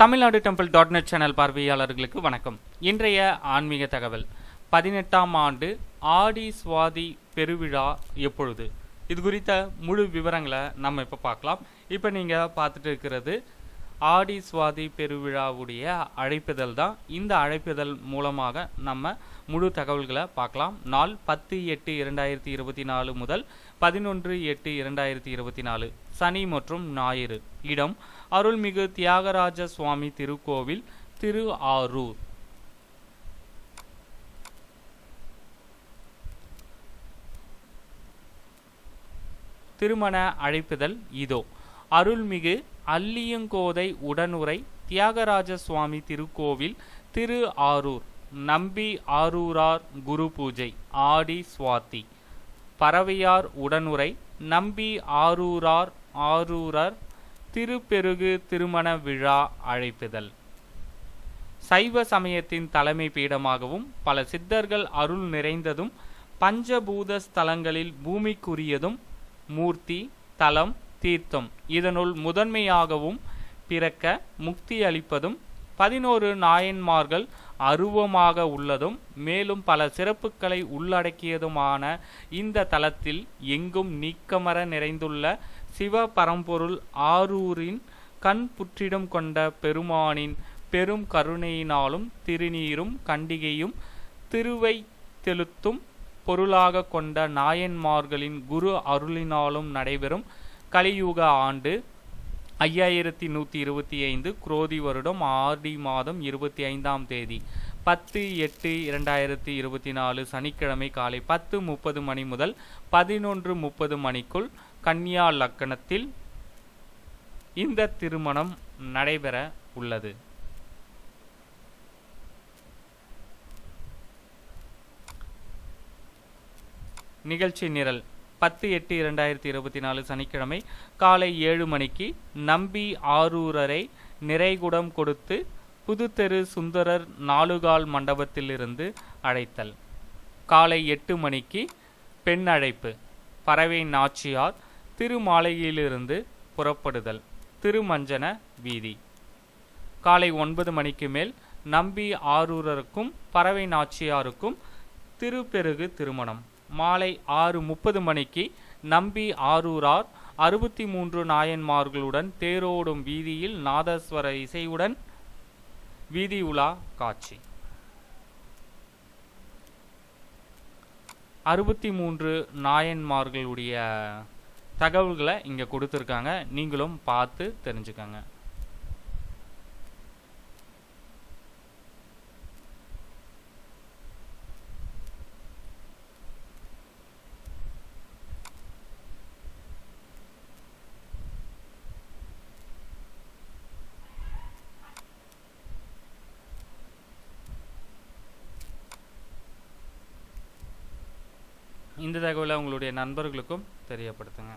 Tamil Nadu temple dot net channel பார்வையாளர்களுக்கு வணக்கம். இன்றைய ஆன்மீக தகவல். பதினெட்டாம் ஆண்டு ஆடி சுவாதி பெருவிழா எப்பொழுது? இது குறித்த முழு விவரங்களை நம்ம இப்போ பார்க்கலாம். இப்போ நீங்கள் பார்த்துட்டு இருக்கிறது ஆடி சுவாதி பெருவிழாவுடைய அழைப்புதல் தான். இந்த அழைப்புதல் மூலமாக நம்ம முழு தகவல்களை பார்க்கலாம். நாள் பத்து எட்டு இரண்டாயிரத்தி இருபத்தி நாலு முதல் பதினொன்று எட்டு இரண்டாயிரத்தி இருபத்தி நாலு. சனி மற்றும் ஞாயிறு. இடம் அருள்மிகு தியாகராஜ சுவாமி திருக்கோவில் திரு ஆரூர். திருமண அழைப்புதல் இதோ. அருள்மிகு அல்லியங்கோதை உடனுரை தியாகராஜ சுவாமி திருக்கோவில் திரு ஆரூர். நம்பி ஆரூரார் குரு பூஜை. ஆடி சுவாதி. பறவையார் உடனுரை நம்பி ஆரூரார் ஆரூரர் திருப்பெருகு திருமண விழா அழைப்புதல் சைவ சமயத்தின் தலைமை பீடமாகவும் பல சித்தர்கள் அருள் நிறைந்ததும் பஞ்சபூத ஸ்தலங்களில் பூமிக்குரியதும் மூர்த்தி தலம் தீர்த்தம். இதனுள் முதன்மையாகவும் பிறக்க முக்தி அளிப்பதும் பதினோரு நாயன்மார்கள் அருவமாக உள்ளதும் மேலும் பல சிறப்புகளை உள்ளடக்கியதுமான இந்த தலத்தில் எங்கும் நீக்கமர நிறைந்துள்ள சிவ பரம்பொருள் ஆரூரின் கண் புற்றிடம் கொண்ட பெருமானின் பெரும் கருணையினாலும் திருநீரும் கண்டிகையும் திருவை தெளுத்தும் பொருளாக கொண்ட நாயன்மார்களின் குரு அருளினாலும் நடைபெறும் கலியுக ஆண்டு ஐயாயிரத்தி நூற்றி இருபத்தி ஐந்து குரோதி வருடம் ஆடி மாதம் இருபத்தி ஐந்தாம் தேதி. பத்து எட்டு இரண்டாயிரத்தி இருபத்தி நாலு சனிக்கிழமை காலை பத்து முப்பது மணி முதல் பதினொன்று முப்பது மணிக்குள் கன்னியா லக்கணத்தில் இந்த திருமணம் நடைபெற உள்ளது. நிகழ்ச்சி நிரல். பத்து எட்டு இரண்டாயிரத்தி இருபத்தி நாலு சனிக்கிழமை காலை ஏழு மணிக்கு நம்பி ஆரூரரை நிறைகுடம் கொடுத்து புதுத்தெரு சுந்தரர் நாலுகால் மண்டபத்திலிருந்து அழைத்தல் காலை எட்டு மணிக்கு பெண் அழைப்பு. பறவை நாச்சியார் திருமாலையிலிருந்து புறப்படுதல். திருமஞ்சன வீதி. காலை ஒன்பது மணிக்கு மேல் நம்பி ஆரூரருக்கும் பறவை நாச்சியாருக்கும் திருப்பெருகு திருமணம். மாலை ஆறு முப்பது மணிக்கு நம்பி ஆரூரார் அறுபத்தி மூன்று நாயன்மார்களுடன் தேரோடும் வீதியில் நாதஸ்வர இசையுடன் வீதி உலா காட்சி. அறுபத்தி மூன்று நாயன்மார்களுடைய தகவல்களை இங்கே கொடுத்துருக்காங்க. நீங்களும் பார்த்து தெரிஞ்சுக்கங்க. இந்த தகவலை உங்களுடைய நண்பர்களுக்கும் தெரியப்படுத்துங்க.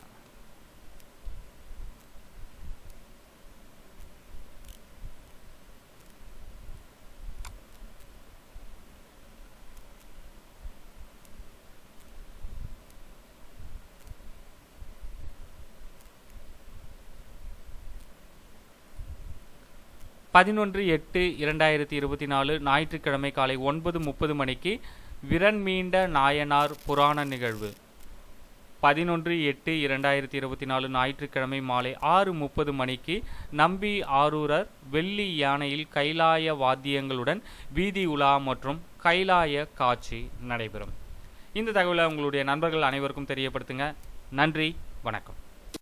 பதினொன்று எட்டு இரண்டாயிரத்தி இருபத்தி நாலு ஞாயிற்றுக்கிழமை காலை ஒன்பது முப்பது மணிக்கு விரண்மீண்ட நாயனார் புராண நிகழ்வு. பதினொன்று எட்டு இரண்டாயிரத்தி இருபத்தி நாலு ஞாயிற்றுக்கிழமை மாலை ஆறு முப்பது மணிக்கு நம்பி ஆரூரர் வெள்ளி யானையில் கைலாய வாத்தியங்களுடன் வீதி உலா மற்றும் கைலாய காட்சி நடைபெறும். இந்த தகவலை உங்களுடைய நண்பர்கள் அனைவருக்கும் தெரியப்படுத்துங்க. நன்றி. வணக்கம்.